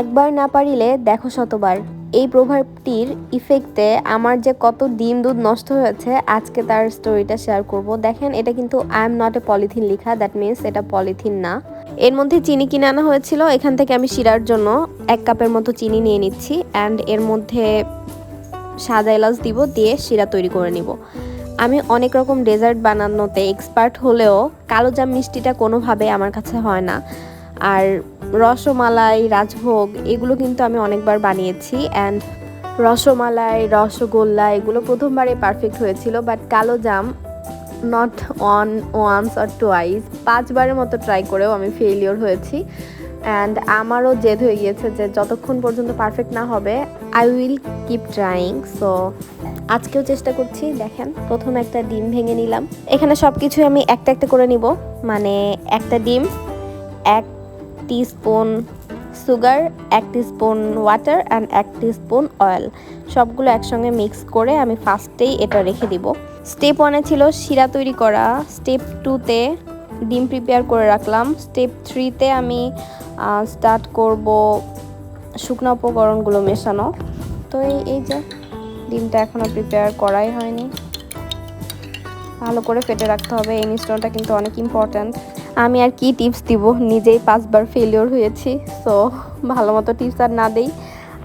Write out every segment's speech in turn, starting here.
একবার না পারিলে দেখো শতবার। এই প্রভাবটির ইফেক্টে আমার যে কত ডিম দুধ নষ্ট হয়েছে, আজকে তার স্টোরিটা শেয়ার করব। দেখেন, এটা কিন্তু I am not a polythene লেখা দ্যাট মিনস এটা পলিথিন না। এর মধ্যে চিনি কিনে আনা হয়েছিল, এখান থেকে আমি শিরার জন্য এক কাপের মতো চিনি নিয়ে নিচ্ছি অ্যান্ড এর মধ্যে সাদা এলাচ দিব, দিয়ে শিরা তৈরি করে নিব। আমি অনেক রকম ডেজার্ট বানানোতে এক্সপার্ট হলেও কালো জাম মিষ্টিটা কোনোভাবে আমার কাছে হয় না। আর রসমালাই, রাজভোগ, এগুলো কিন্তু আমি অনেকবার বানিয়েছি। অ্যান্ড রসমালাই, রসগোল্লা, এগুলো প্রথমবারে পারফেক্ট হয়েছিল বাট কালো জাম not one once or twice পাঁচবারের মতো ট্রাই করেও আমি ফেলিওর হয়েছি। অ্যান্ড আমারও জেদ হয়ে গিয়েছে যে যতক্ষণ পর্যন্ত পারফেক্ট না হবে I will keep trying so আজকেও চেষ্টা করছি। দেখেন, প্রথম একটা ডিম ভেঙে নিলাম। এখানে সব কিছু আমি একটা একটা করে নিব। মানে একটা ডিম, এক স্পুন সুগার, এক স্পুন ওয়াটার অ্যান্ড এক স্পুন অয়েল। সবগুলো একসঙ্গে মিক্স করে আমি ফার্স্টেই এটা রেখে দিব। স্টেপ ওয়ানে ছিল শিরা তৈরি করা। স্টেপ টুতে ডিম প্রিপেয়ার করে রাখলাম। স্টেপ থ্রিতে আমি স্টার্ট করব শুকনো উপকরণগুলো মেশানো। তো এই এই যে ডিমটা এখনও প্রিপেয়ার করাই হয়নি। ভালো করে ফেটে রাখতে হবে। এই মিশ্রণটা কিন্তু অনেক ইম্পর্ট্যান্ট আমি আর কি টিপস দিব? নিজেই পাঁচবার ফেলিওর হয়েছি সো ভালো মতো টিপস আর না দেই।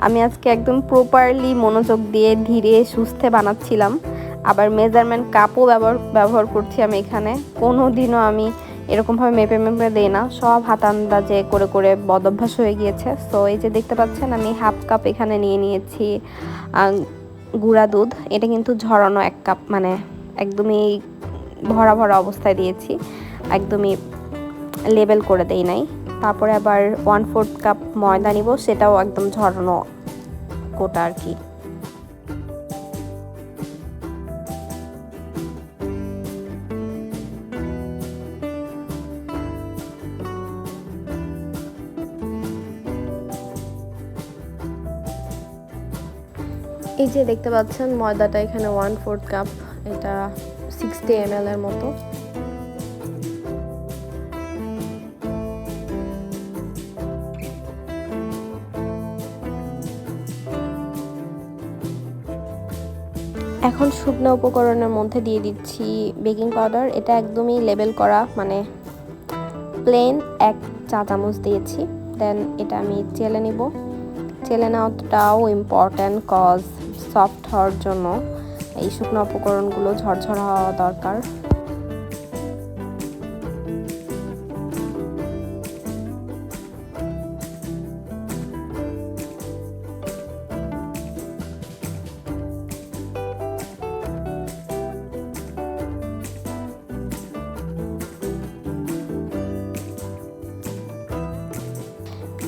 আমি আজকে একদম প্রপারলি মনোযোগ দিয়ে ধীরে সুস্থে বানাচ্ছিলাম। আবার মেজারমেন্ট কাপও ব্যবহার ব্যবহার করছি আমি এখানে। কোনো দিনও আমি এরকমভাবে মেপে মেপে দিই না। সব হাত আন্দাজে করে করে বদভ্যাস হয়ে গিয়েছে। সো এই যে দেখতে পাচ্ছেন, আমি হাফ কাপ এখানে নিয়ে নিয়েছি গুঁড়া দুধ। এটা কিন্তু ঝরানো এক কাপ মানে একদমই ভরা ভরা অবস্থায় দিয়েছি। একদমই লেবেল করে দেই নাই। তারপরে আবার ওয়ান ফোর্থ কাপ ময়দা নিব, সেটাও একদম ঝরানো কোটা আর কি। এই যে দেখতে পাচ্ছেন ময়দাটা এখানে ওয়ান ফোর্থ কাপ এটা সিক্সটি এম এর মতো। এখন শুকনো উপকরণের মধ্যে দিয়ে দিচ্ছি বেকিং পাউডার। এটা একদমই লেবেল করা মানে প্লেন এক চা চামচ দিয়েছি। দেন এটা আমি চেলে নেব। চেলে নেওয়াটাও ইম্পর্ট্যান্ট কজ সফট হওয়ার জন্য। এই শুকনো উপকরণগুলো ঝরঝরা হওয়া দরকার।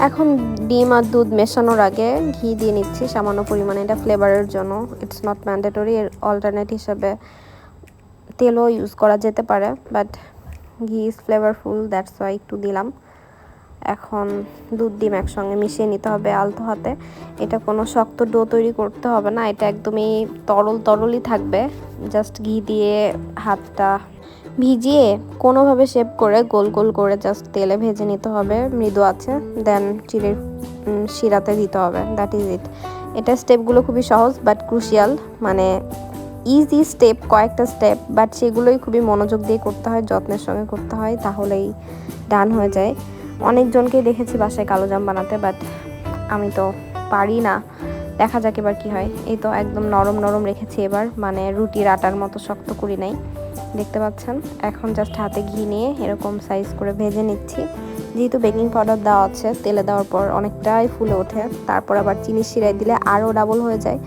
এখন ডিম আর দুধ মেশানোর আগে ঘি দিয়ে নিচ্ছি, সামান্য পরিমাণে। এটা ফ্লেভারের জন্য। ইটস নট ম্যান্ডেটরি এর অল্টারনেট হিসাবে তেলও ইউজ করা যেতে পারে বাট ঘি ইজ ফ্লেভারফুল দ্যাটস ওয়াই একটু দিলাম। এখন দুধ, ডিম একসঙ্গে মিশিয়ে নিতে হবে আলতো হাতে। এটা কোনো শক্ত ডো তৈরি করতে হবে না, এটা একদমই তরল তরলই থাকবে। জাস্ট ঘি দিয়ে হাতটা ভিজিয়ে কোনোভাবে শেপ করে গোল গোল করে জাস্ট তেলে ভেজে নিতে হবে। মৃদু আছে দেন চিড়ের শিরাতে দিতে হবে দ্যাট ইজ ইট এটা স্টেপগুলো খুবই সহজ বাট ক্রুশিয়াল মানে ইজি স্টেপ কয়েকটা স্টেপ বাট সেগুলোই খুবই মনোযোগ দিয়ে করতে হয়, যত্নের সঙ্গে করতে হয়, তাহলেই ডান হয়ে যায়। অনেকজনকে দেখেছি বাসায় কালো জাম বানাতে বাট আমি তো পারি না। দেখা যাক এবার কি হয়। এই তো একদম নরম নরম রেখেছি এবার মানে রুটির আটার মতো শক্ত করি নাই। দেখতে পাচ্ছেন? এখন জাস্ট হাতে ঘি নিয়ে এরকম সাইজ করে ভেজে নিচ্ছি। যেহেতু বেকিং পাউডার দেওয়া আছে, তেলে দেওয়ার পর অনেকটাই ফুলে ওঠে। তারপর আবার চিনি শিরাই দিলে আরও ডাবল হয়ে যায়।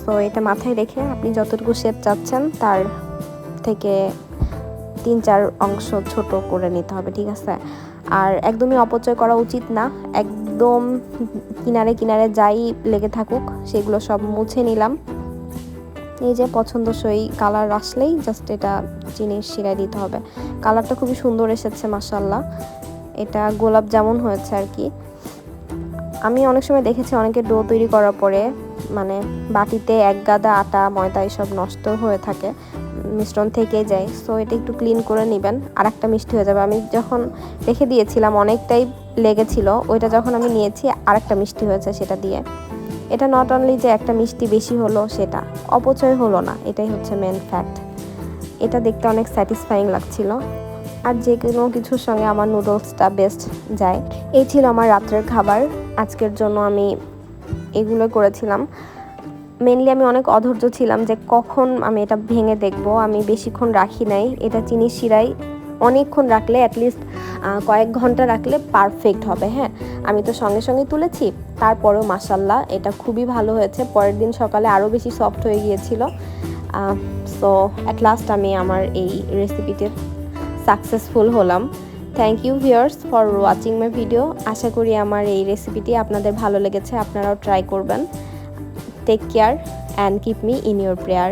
সো এটা মাথায় রেখে আপনি যতটুকু শেপ চাচ্ছেন, তার থেকে তিন চার অংশ ছোট করে নিতে হবে, ঠিক আছে? আর একদমই অপচয় করা উচিত না। একদম কিনারে কিনারে যাই লেগে থাকুক, সেগুলো সব মুছে নিলাম। এই যে পছন্দসই কালার আসলেই জাস্ট এটা জিনিস শিরায় দিতে হবে। কালারটা খুবই সুন্দর এসেছে মাসাল্লাহ এটা গোলাপ যেমন হয়েছে আর কি। আমি অনেক সময় দেখেছি অনেকে ডো তৈরি করার পরে মানে বাটিতে এক গাদা আটা, ময়দা এসব নষ্ট হয়ে থাকে, মিশ্রণ থেকে যায়। সো এটা একটু ক্লিন করে নেবেন আর একটা মিষ্টি হয়ে যাবে। আমি যখন রেখে দিয়েছিলাম, অনেকটাই লেগেছিল, ওইটা যখন আমি নিয়েছি আর একটা মিষ্টি হয়েছে সেটা দিয়ে। এটা নট অনলি যে একটা মিষ্টি বেশি হলো সেটা, অপচয় হলো না, এটাই হচ্ছে মেন ফ্যাক্ট এটা দেখতে অনেক স্যাটিসফাইং লাগছিল। আর যে কোনো কিছুর সঙ্গে আমার নুডলসটা বেস্ট যায়। এই ছিল আমার রাত্রের খাবার। আজকের জন্য আমি এগুলো করেছিলাম। মেনলি আমি অনেক অধৈর্য ছিলাম যে কখন আমি এটা ভেঙে দেখব। আমি বেশিক্ষণ রাখি নাই। এটা চিনি শিরাই অনেকক্ষণ রাখলে অ্যাটলিস্ট কয়েক ঘণ্টা রাখলে পারফেক্ট হবে হ্যাঁ? আমি তো সঙ্গে সঙ্গে তুলেছি। তারপরেও মাসাল্লাহ এটা খুবই ভালো হয়েছে। পরের দিন সকালে আরও বেশি সফট হয়ে গিয়েছিল। সো অ্যাট লাস্ট আমি আমার এই রেসিপিটির সাকসেসফুল হলাম। Thank you viewers for watching my video আশা করি আমার এই রেসিপিটি আপনাদের ভালো লেগেছে, আপনারাও ট্রাই করবেন। Take care and keep me in your prayer